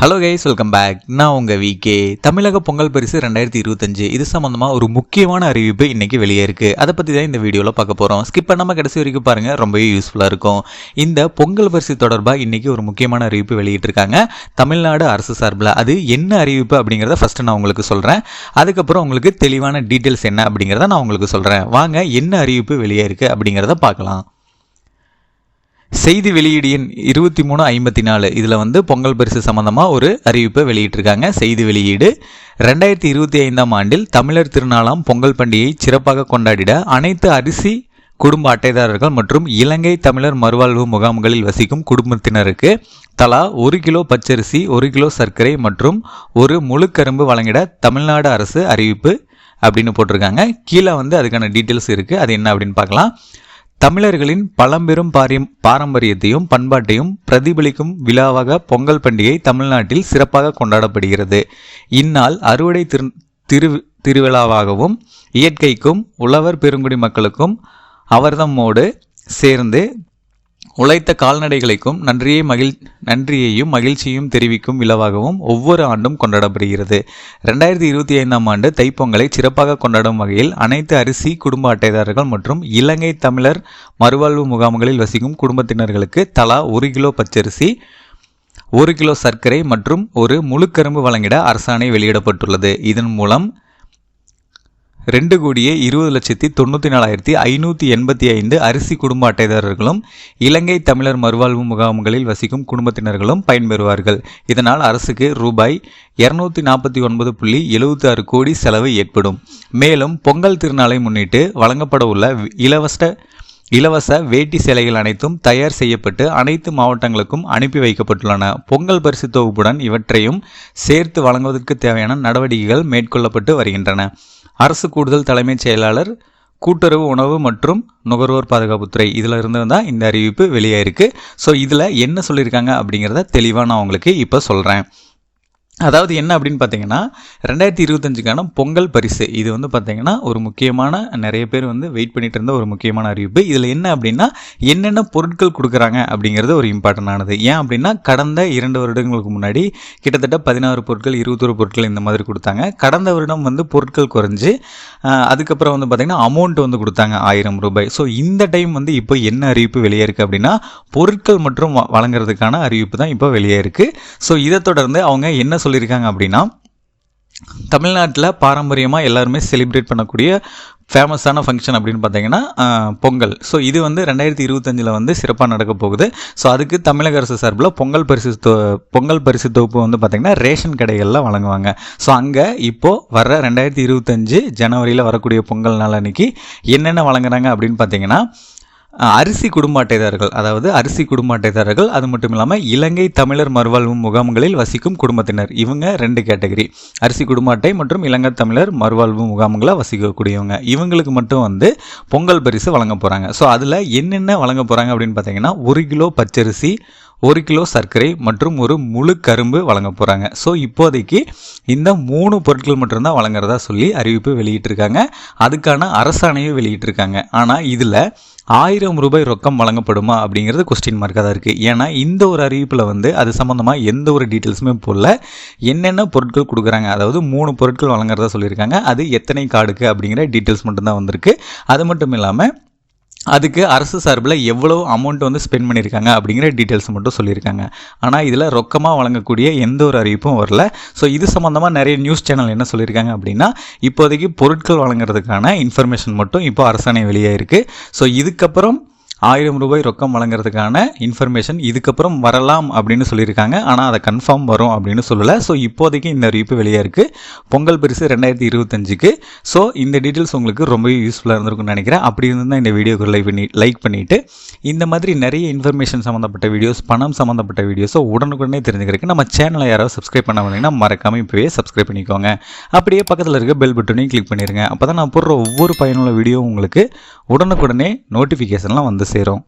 Hello guys welcome back நான் உங்கள் VK தமிழக பொங்கல் பரிசு ரெண்டாயிரத்தி இருபத்தஞ்சு. இது சம்மந்தமாக ஒரு முக்கியமான அறிவிப்பு இன்றைக்கி வெளியே இருக்குது அதை பற்றி தான் இந்த வீடியோவில் பார்க்க போகிறோம் ஸ்கிப் பண்ணாமல் கடைசி வரைக்கும் பாருங்கள் ரொம்பவே யூஸ்ஃபுல்லாக இருக்கும். இந்த பொங்கல் பரிசு தொடர்பாக இன்றைக்கி ஒரு முக்கியமான அறிவிப்பு வெளியிட்டிருக்காங்க. தமிழ்நாடு அரசு சார்பில். அது என்ன அறிவிப்பு அப்படிங்கிறத ஃபஸ்ட்டு நான் உங்களுக்கு சொல்கிறேன் அதுக்கப்புறம் உங்களுக்கு தெளிவான டீட்டெயில்ஸ் என்ன அப்படிங்கிறத நான் உங்களுக்கு சொல்கிறேன் வாங்க என்ன அறிவிப்பு வெளியே இருக்குது அப்படிங்கிறத பார்க்கலாம். செய்தி வெளியீடு எண் இருபத்தி மூணு ஐம்பத்தி நாலு. இதில் வந்து பொங்கல் பரிசு சம்மந்தமாக ஒரு அறிவிப்பை வெளியிட்டிருக்காங்க. செய்தி வெளியீடு ரெண்டாயிரத்தி இருபத்தி ஐந்தாம் ஆண்டில் தமிழர் திருநாளாம் பொங்கல் பண்டிகையை சிறப்பாக கொண்டாடிட அனைத்து அரிசி குடும்ப அட்டைதாரர்கள் மற்றும் இலங்கை தமிழர் மறுவாழ்வு முகாம்களில் வசிக்கும் குடும்பத்தினருக்கு தலா ஒரு கிலோ பச்சரிசி ஒரு கிலோ சர்க்கரை மற்றும் ஒரு முழு கரும்பு வழங்கிட தமிழ்நாடு அரசு அறிவிப்பு அப்படின்னு போட்டிருக்காங்க. கீழே வந்து அதுக்கான டீட்டெயில்ஸ் இருக்குது அது என்ன அப்படின்னு பார்க்கலாம். தமிழர்களின் பழம்பெரும் பாரியம் பாரம்பரியத்தையும் பண்பாட்டையும் பிரதிபலிக்கும் விழாவாக பொங்கல் பண்டிகை தமிழ்நாட்டில் சிறப்பாக கொண்டாடப்படுகிறது. இந்நாள் அறுவடை திரு திரு திருவிழாவாகவும் இயற்கைக்கும் உழவர் பெருங்குடி மக்களுக்கும் அவர்தம்மோடு சேர்ந்து உழைத்த கால்நடைகளுக்கும் நன்றியை மகிழ் நன்றியையும் மகிழ்ச்சியும் தெரிவிக்கும் விழாவாகவும் ஒவ்வொரு ஆண்டும் கொண்டாடப்படுகிறது. ரெண்டாயிரத்தி இருபத்தி ஐந்தாம் ஆண்டு தைப்பொங்கலை சிறப்பாக கொண்டாடும் வகையில் அனைத்து அரிசி குடும்ப அட்டைதாரர்கள் மற்றும் இலங்கை தமிழர் மறுவாழ்வு முகாம்களில் வசிக்கும் குடும்பத்தினர்களுக்கு தலா ஒரு கிலோ பச்சரிசி ஒரு கிலோ சர்க்கரை மற்றும் ஒரு முழுக்கரும்பு வழங்கிட அரசாணை வெளியிடப்பட்டுள்ளது. இதன் மூலம் ரெண்டு கோடியே இருபது லட்சத்தி தொண்ணூற்றி நாலாயிரத்தி ஐநூற்றி எண்பத்தி ஐந்து அரிசி குடும்ப அட்டைதாரர்களும் இலங்கை தமிழர் மறுவாழ்வு முகாம்களில் வசிக்கும் குடும்பத்தினர்களும் பயன்பெறுவார்கள். இதனால் அரசுக்கு ரூபாய் இரநூத்தி நாற்பத்தி ஒன்பது புள்ளி எழுபத்தி ஆறு கோடி செலவு ஏற்படும். மேலும் பொங்கல் திருநாளை முன்னிட்டு வழங்கப்பட உள்ள இலவச இலவச வேட்டி சேலைகள் அனைத்தும் தயார் செய்யப்பட்டு அனைத்து மாவட்டங்களுக்கும் அனுப்பி வைக்கப்பட்டுள்ளன. பொங்கல் பரிசு தொகுப்புடன் இவற்றையும் சேர்த்து வழங்குவதற்கு தேவையான நடவடிக்கைகள் மேற்கொள்ளப்பட்டு வருகின்றன. அரசு கூடுதல் தலைமைச் செயலாளர் கூட்டுறவு உணவு மற்றும் நுகர்வோர் பாதுகாப்புத்துறை. இதில் இருந்து தான் இந்த அறிவிப்பு வெளியாயிருக்கு. ஸோ இதில் என்ன சொல்லியிருக்காங்க அப்படிங்கிறத தெளிவாக நான் உங்களுக்கு இப்போ சொல்கிறேன் அதாவது என்ன அப்படின்னு பார்த்தீங்கன்னா ரெண்டாயிரத்தி இருபத்தஞ்சுக்கான பொங்கல் பரிசு. இது வந்து பார்த்தீங்கன்னா ஒரு முக்கியமான நிறைய பேர் வந்து வெயிட் பண்ணிட்டு இருந்த ஒரு முக்கியமான அறிவிப்பு. இதில் என்ன அப்படின்னா என்னென்ன பொருட்கள் கொடுக்குறாங்க அப்படிங்கிறது ஒரு இம்பார்ட்டண்டானது ஏன் அப்படின்னா கடந்த இரண்டு வருடங்களுக்கு முன்னாடி கிட்டத்தட்ட பதினாறு பொருட்கள் இருபத்தொரு பொருட்கள் இந்த மாதிரி கொடுத்தாங்க. கடந்த வருடம் வந்து பொருட்கள் குறைஞ்சி அதுக்கப்புறம் வந்து பார்த்திங்கன்னா அமௌண்ட் வந்து கொடுத்தாங்க ஆயிரம் ரூபாய். ஸோ இந்த டைம் வந்து இப்போ என்ன அறிவிப்பு வெளியே இருக்குது அப்படின்னா பொருட்கள் மற்றும் வழங்குறதுக்கான அறிவிப்பு தான் இப்போ வெளியே இருக்குது ஸோ இதை தொடர்ந்து அவங்க என்ன சொல்லியிருக்காங்க அப்படின்னா தமிழ்நாட்டில் பாரம்பரியமாக எல்லாருமே செலிப்ரேட் பண்ணக்கூடிய ஃபேமஸான ஃபங்க்ஷன் அப்படின்னு பார்த்தீங்கன்னா பொங்கல். ஸோ இது வந்து ரெண்டாயிரத்தி இருபத்தஞ்சில் வந்து சிறப்பாக நடக்க போகுது. ஸோ அதுக்கு தமிழக அரசு சார்பில் பொங்கல் பரிசு பொங்கல் பரிசு தொகுப்பு வந்து பார்த்திங்கன்னா ரேஷன் கடைகளில் வழங்குவாங்க. ஸோ அங்கே இப்போது வர ரெண்டாயிரத்தி இருபத்தஞ்சு ஜனவரியில் வரக்கூடிய பொங்கல் நாள் அன்னைக்கு என்னென்ன வழங்குறாங்க அப்படின்னு பார்த்தீங்கன்னா அரிசி குடும்ப அட்டைதாரர்கள் அதாவது அரிசி குடும்ப அட்டைதாரர்கள் அது மட்டும் இல்லாமல் இலங்கை தமிழர் மறுவாழ்வு முகாம்களில் வசிக்கும் குடும்பத்தினர். இவங்க ரெண்டு கேட்டகரி. அரிசி குடும்ப அட்டை மற்றும் இலங்கை தமிழர் மறுவாழ்வு முகாம்களில் வசிக்கக்கூடியவங்க. இவங்களுக்கு மட்டும் வந்து பொங்கல் பரிசு வழங்க போகிறாங்க ஸோ அதில் என்னென்ன வழங்க போகிறாங்க அப்படின்னு பார்த்தீங்கன்னா ஒரு கிலோ பச்சரிசி ஒரு கிலோ சர்க்கரை மற்றும் ஒரு முழு கரும்பு வழங்க போகிறாங்க ஸோ இப்போதைக்கு இந்த மூணு பொருட்கள் மட்டும்தான் வழங்குறதா சொல்லி அறிவிப்பு வெளியிட்டிருக்காங்க. அதுக்கான அரசாணையும் வெளியிட்டிருக்காங்க. ஆனால் இதில் ஆயிரம் ரூபாய் ரொக்கம் வழங்கப்படுமா அப்படிங்கிறது கொஸ்டின் மார்க்காக தான் இருக்குது ஏன்னா இந்த ஒரு அறிவிப்பில் வந்து அது சம்மந்தமாக எந்த ஒரு டீட்டெயில்ஸுமே போடல. என்னென்ன பொருட்கள் கொடுக்குறாங்க? அதாவது மூணு பொருட்கள் வழங்குறதா சொல்லியிருக்காங்க. அது எத்தனை கார்டுக்கு அப்படிங்கிற டீட்டெயில்ஸ் மட்டும்தான் வந்திருக்கு. அது மட்டும் இல்லாமல் அதுக்கு அரசு சார்பில் எவ்வளோ அமௌண்ட் வந்து ஸ்பெண்ட் பண்ணியிருக்காங்க அப்படிங்கிற டீட்டெயில்ஸ் மட்டும் சொல்லியிருக்காங்க. ஆனால் இதில் ரொக்கமாக வழங்கக்கூடிய எந்த ஒரு அறிவிப்பும் வரல. ஸோ இது சம்மந்தமாக நிறைய நியூஸ் சேனல் என்ன சொல்லியிருக்காங்க அப்படின்னா இப்போதைக்கு பொருட்கள் வழங்குறதுக்கான இன்ஃபர்மேஷன் மட்டும் இப்போ அரசாணை வெளியாக இருக்குது ஸோ இதுக்கப்புறம் ஆயிரம் ரூபாய் ரொக்கம் வழங்குறதுக்கான இன்ஃபர்மேஷன் இதுக்கப்புறம் வரலாம் அப்படின்னு சொல்லியிருக்காங்க. ஆனால் அதை கன்ஃபார்ம் வரும் அப்படின்னு சொல்லலை. ஸோ இப்போதைக்கு இந்த அறிவிப்பு வெளியே இருக்குது பொங்கல் பரிசு ரெண்டாயிரத்தி இருபத்தஞ்சுக்கு. ஸோ இந்த டீட்டெயில்ஸ் உங்களுக்கு ரொம்பவே யூஸ்ஃபுல்லாக இருந்திருக்கும்னு நினைக்கிறேன். அப்படி இருந்தால் இந்த வீடியோக்கு லைக் பண்ணி லைக் பண்ணிவிட்டு இந்த மாதிரி நிறைய இன்ஃபர்மேஷன் சம்மந்தப்பட்ட வீடியோஸ் பணம் சம்மந்தப்பட்ட வீடியோஸோ உடனுக்குடனே தெரிஞ்சுக்கிறதுக்கு நம்ம சேனலை யாராவது சப்ஸ்கிரைப் பண்ண வந்தீங்கன்னா மறக்காமல் இப்போவே சப்ஸ்கிரைப் பண்ணிக்கோங்க. அப்படியே பக்கத்தில் இருக்க பெல் பட்டனையும் கிளிக் பண்ணிடுங்க அப்போ தான் நான் போடுற ஒவ்வொரு பயனுள்ள வீடியோ உங்களுக்கு உடனுக்குடனே நோட்டிஃபிகேஷன்லாம் வந்து சேரும்.